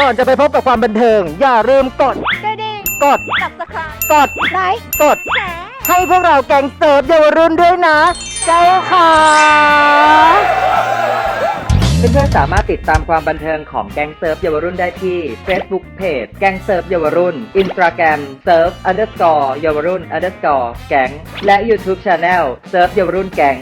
ก่อนจะไปพบกับความบันเทิง อย่าลืมกด กระดิ่งกด สับสไครกด ไลค์กด แชร์ให้พวกเราแกงเสิร์ฟเยาวรุ่นด้วยนะ เจ้าค่ะเพื่อนๆสามารถติดตามความบันเทิงของแกงเซิร์ฟเยาวรุ่นได้ที่ Facebook Page แกงเซิร์ฟเยาวรุ่น Instagram เซิร์ฟ underscore เยาวรุ่น underscore แกงและ YouTube Channel เซิร์ฟเยาวรุ่นแกง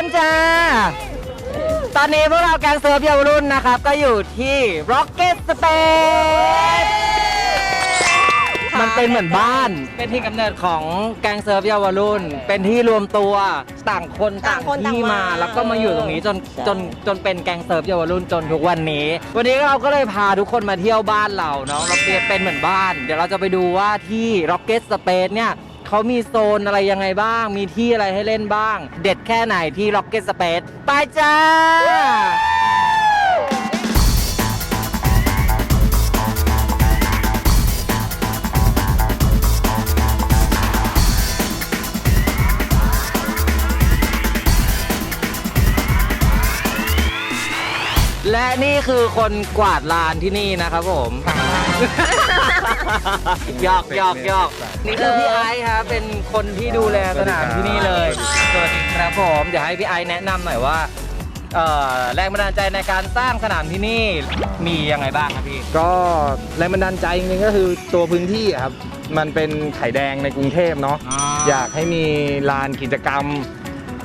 กท่านจ้า ตอนนี้พวกเราแกงเซิร์ฟเยาวรุ่นนะครับ ก็อยู่ที่ Rocket Space มันเป็นเหมือนบ้าน เป็นที่กำเนิดของแกงเซิร์ฟเยาวรุ่น เป็นที่รวมตัวต่างคนต่างต่างคนต่างที่มา มาแล้วก็มาอยู่ตรงนี้จนจนจนเป็นแกงเซิร์ฟเยาวรุ่นจนทุกวันนี้ วันนี้เราก็เลยพาทุกคนมาเที่ยวบ้านเราเนาะเราเปรียบเป็นเหมือนบ้าน เดี๋ยวเราจะไปดูว่าที่ Rocket Space เนี่ย เขามีโซนอะไรยังไงบ้าง มีที่อะไรให้เล่นบ้าง เด็ดแค่ไหนที่ Rocket Space ไปจ้า และนี่คือคนกวาดลานที่นี่นะครับผมหยอกหยอกหยอกนี่คือพี่ไอซ์ครับเป็นคนที่ดูแลสนามที่นี่เลยสวัสดีครับผมเดี๋ยวให้พี่ไอซ์แนะนำหน่อยว่าเอ่อแรงบันดาลใจในการสร้างสนามที่นี่มียังไงบ้างครับพี่ ก็แรงบันดาลใจจริงๆก็คือตัวพื้นที่อะครับ มันเป็นไข่แดงในกรุงเทพเนาะอ๋ออยากให้มีลานกิจกรรม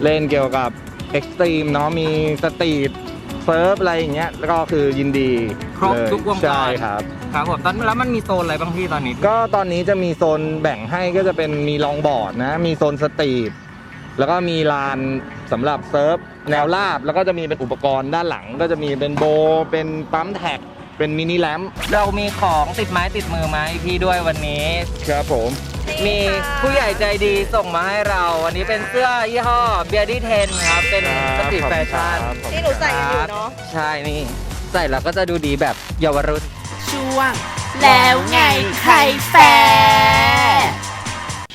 เล่นเกี่ยวกับเอ็กซ์ตรีมเนาะมีสตรีท เซิร์ฟอะไรอย่างเงี้ยแล้วก็คือยินดีครบเลยทุกวงจรใช่ครับ ครับผมตอนแล้วมันมีโซนอะไรบ้างพี่ตอนนี้ ก็ตอนนี้จะมีโซนแบ่งให้ก็จะเป็นมีลองบอร์ดนะ มีโซนสตรีทแล้วก็มีลานสำหรับเซิร์ฟแนวราบแล้วก็จะมีเป็นอุปกรณ์ด้านหลัง ก็จะมีเป็นโบว์เป็นปั๊มแท็ก เป็นมินิแลมป์เรามีของติดไม้ติดมือมาให้พี่ด้วยวันนี้ ครับผม มีผู้ใหญ่ใจดีส่งมาให้เรา วันนี้เป็นเสื้อยี่ห้อเบียร์ดี้เทนครับ เป็นสตรีทแฟชั่นที่หนูใส่กันอยู่เนาะ ใช่นี่ ใส่แล้วก็จะดูดีแบบเยาวรุ่นช่วง แล้วไงใครแฟร์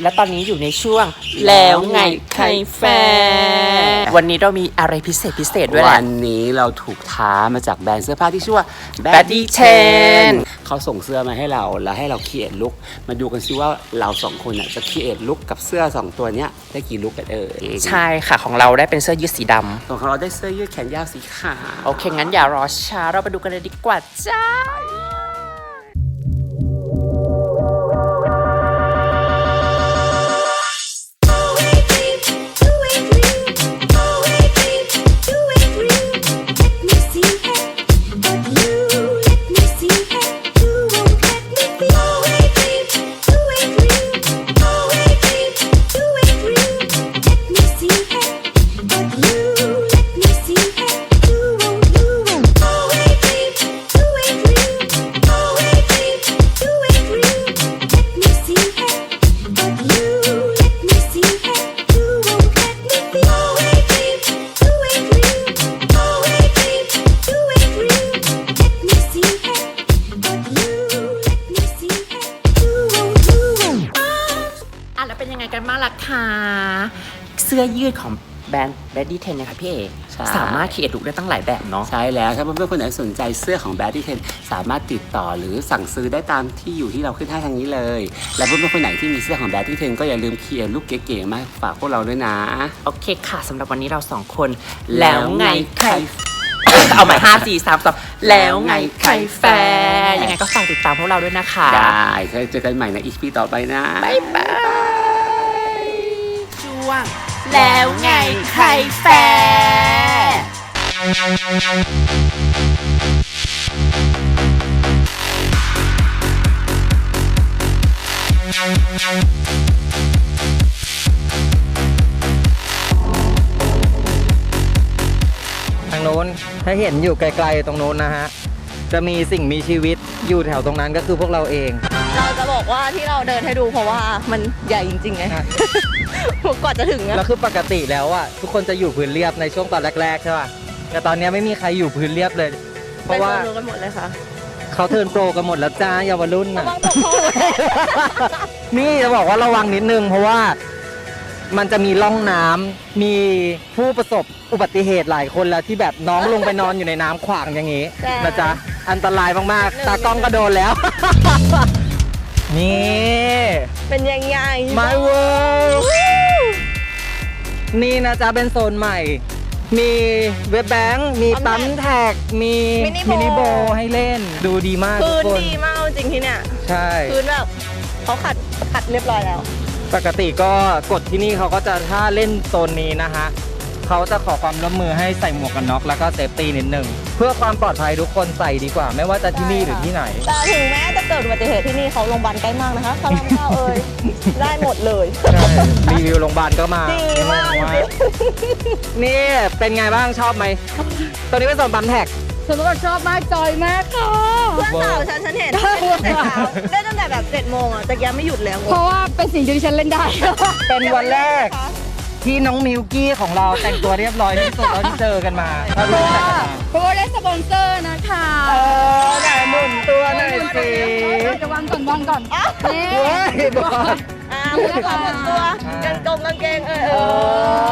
และตอนนี้อยู่ในช่วงแล้วไงใครแฟร์วันนี้เรามีอะไรพิเศษพิเศษด้วยแหวัละนนี้เราถูกท้ามาจากแบรนด์เสื้อผ้าที่ชื่อว่า Baddy Ten เขาส่งเสื้อมาให้เราแล้วให้เราคิดเอทลุกมาดูกันซิว่าเราสองคนน่ะจะคิดเอทลุกกับเสื้อสองตัวเนี้ยได้กี่ลุกกันเอ่ยใช่ค่ะของเราได้เป็นเสื้อยืดสีดส่วนของเราได้เสื้อยืดแขนยาวสีขาวำโอเคงั้นอย่ารอช้าเราไปดูกันเลยดีกว่าจ้า สื้อยืดของแบรนด์ Baddy Ten นะคะพี่เอกใช่ สามารถคิดลุกได้ตั้งหลายแบบเนาะ ใช่แล้วถ้าเพื่อนๆคนไหนสนใจเสื้อของแบรนด์ที่เทนสามารถติดต่อหรือสั่งซื้อได้ตามที่อยู่ที่เราขึ้นให้ทางนี้เลย และเพื่อนๆคนไหนที่มีเสื้อของแบรนด์ที่เทนก็อย่าลืมเขียนรูปเก๋ๆมาฝากพวกเราด้วยนะ โอเคค่ะสำหรับวันนี้เราสองคน แล้วไงใคร เอาใหม่ห้าสี่สามสองแล้วไงใครแฟร์ยังไงก็ฝากติดตามพวกเราด้วยนะคะ ได้เจอกันใหม่ในอีพีต่อไปนะ บ๊ายบาย ช่วง แล้วไงใครแฟร์ทางโน้นถ้าเห็นอยู่ไกลๆตรงโน้นนะฮะ จะมีสิ่งมีชีวิตอยู่แถวตรงนั้นก็คือพวกเราเอง เราจะบอกว่าที่เราเดินให้ดูเพราะว่ามันใหญ่จริงๆไงใช่ก่อนจะถึงอะแล้วคือปกติแล้วอะทุกคนจะอยู่พื้นเรียบในช่วงตอนแรกๆใช่ป่ะแต่ตอนเนี้ยไม่มีใครอยู่พื้นเรียบเลย เพเป็นราะว่าคนรู้กันหมดเลยค่ะเขาเทิร์นโปรกันหมดแล้วจ้าเยาวรุ่นระน่ะวังตกท่อนี่จะบอกว่าระวังนิดนึงเพราะว่ามันจะมีร่องน้ำมีผู้ประสบอุบัติเหตุหลายคนแล้วที่แบบน้องลงไปนอนอยู่ในน้ำขวางอย่างงี้ใช่นะจ๊ะอันตรายมากหนึ่งๆตากล้องก็โดนแล้ว นี่ เป็นยังไง My World นี่นะจ๊ะเป็นโซนใหม่ มีเว็บแบงค์ มีปั๊มแท็ก มีมินิโบให้เล่น ดูดีมากทุพื้กนคนดีมากจริงๆที่เนี่ย ใช่พื้นแบบเขาขัดขัดเรียบร้อยแล้ว ปกติก็กฎที่นี่เขาก็จะถ้าเล่นโซนนี้นะฮะ เขาจะขอความร่วมมือให้ใส่หมวกกันน็อกแล้วก็เซฟตี้นิดหนึ่งเพื่อความปลอดภัยทุกคนใส่ดีกว่า ไม่ว่าจะที่นี่หรือที่ไหน แต่ถึงแม้จะเกิดอุบัติเหตุที่นี่เขาโรงพยาบาลใกล้มากนะคะพระรามเก้าเอ่ยได้หมดเลยใช่รีวิวโรงพยาบาลก็มาดีมากจริงนี่เป็นไงบ้างชอบไหมตอนนี้เป็นโซนปั๊มแท็กส่วนตัวชอบมากจอยมากค่ะเพื่อนสาวฉันฉันเห็นเล่นตั้งแต่เช้าเล่นตั้งแต่แบบเจ็ดโมงอะแต่ยังไม่หยุดเลยงเพงราะว่าเป็นสิ่งที่ฉันเล่นได้ เป็นวันแรก ที่น้องมิวกี้ของเราแต่งตัวเรียบร้อยที่สุดแล้วที่เจอกันมาถ้าเพรู้ราะจักว่ากันมาเพราะว่าได้สปอนเซอร์นะคะเออไหนหมุนตัวหน่อยสิเดี๋ยววางก่อนวางก่อนนี่เว้ยบอลอ่ามือขวาหมดตัวอ่ากางกงกางเกงเออเอเอ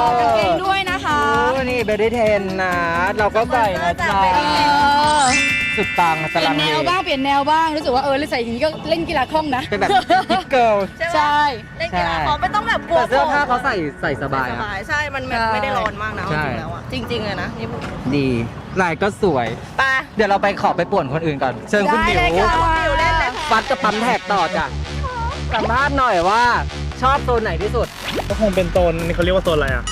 อกางเกงด้วยนะคะ โอ้นี่เบดี้เทนนะ เราก็ใส่นะจ๊ะ เออ สุดตังค์เปตาลี่ยรานงแนเมวบ้างเปลี่ยนแนวบ้างรู้สึกว่าเออเล่นใส่อย่างนี้ก็เล่นกีฬาคล่องนะเป็นแบบกิ๊กเกิลใช่ไหมใช่ เล่นกีฬาเขาไม่ต้องแบบกลัวแต่เสื้อผ้าเขาใส่ใส่สบายสอะบายใช่ มันแบบใช่ ไม่ได้ร้อนมากนะใช่ จริงๆแล้วอะจริงๆเลยนะนี่ดีลายก็สวย ไปเดี๋ยวเราไปขอไปป่วนคนอื่นก่อน เชิญคุณได้หมิวเลยค่ะอยู่เล่นเลยค่ะ ฟัดกับปั๊มแท็กต่อจ้ะสัมภาษณ์หน่อยว่าชอบโซนไหนที่สุด ก็คงเป็นโซนนี่เขาเรียกว่าโซนอะไรอะ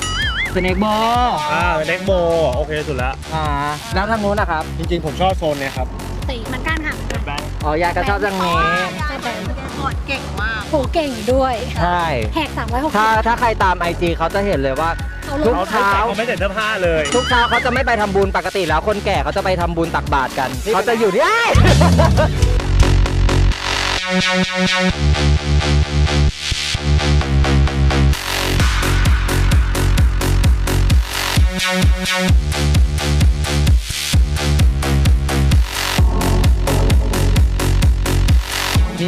สเน็กบอลอ่าเป็นเล็กโบโอเคสุดแล้วอ่าแล้วทางนู้นนะครับ จริงๆ ผมชอบโซนเนี้ยครับสีเหมือนกันค่ะแบงค์อ๋อยายก็ชอบจังนี้กดเก่งมากโหเก่งด้วยใช่ แหกสามร้อยหกสิถ้าบถ้าใครตามไอจีเขาจะเห็นเลยว่าเขาลทุงกเขาเช้า เขาไม่ใส่เสื้อผ้าเลยทุกเช้าเขาจะไม่ไปทำบุญปกติแล้วคนแก่เขาจะไปทำบุญตักบาตรกัน เขาจะอยู่ที่นี่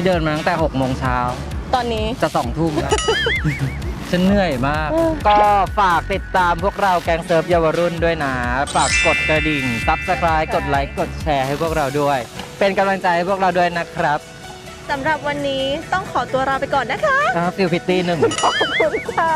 เดินมาตั้งแต่6โมงเช้าตอนนี้ จะสองทุ่มแล้ว ฉันเหนื่อยมาก ก็ฝากติดตามพวกเราแกงเซิร์ฟเยาวรุ่นด้วยนะ ฝากกดกระดิ่งซับสไคร b e กดไลค์กดแชร์ให้พวกเราด้วย เป็นกำลังใจให้พวกเราด้วยนะครับ สำหรับวันนี้ต้องขอตัวลาไปก่อนนะคะฟิลฟิตตี้หนึ่ง ขอบคุณค่ะ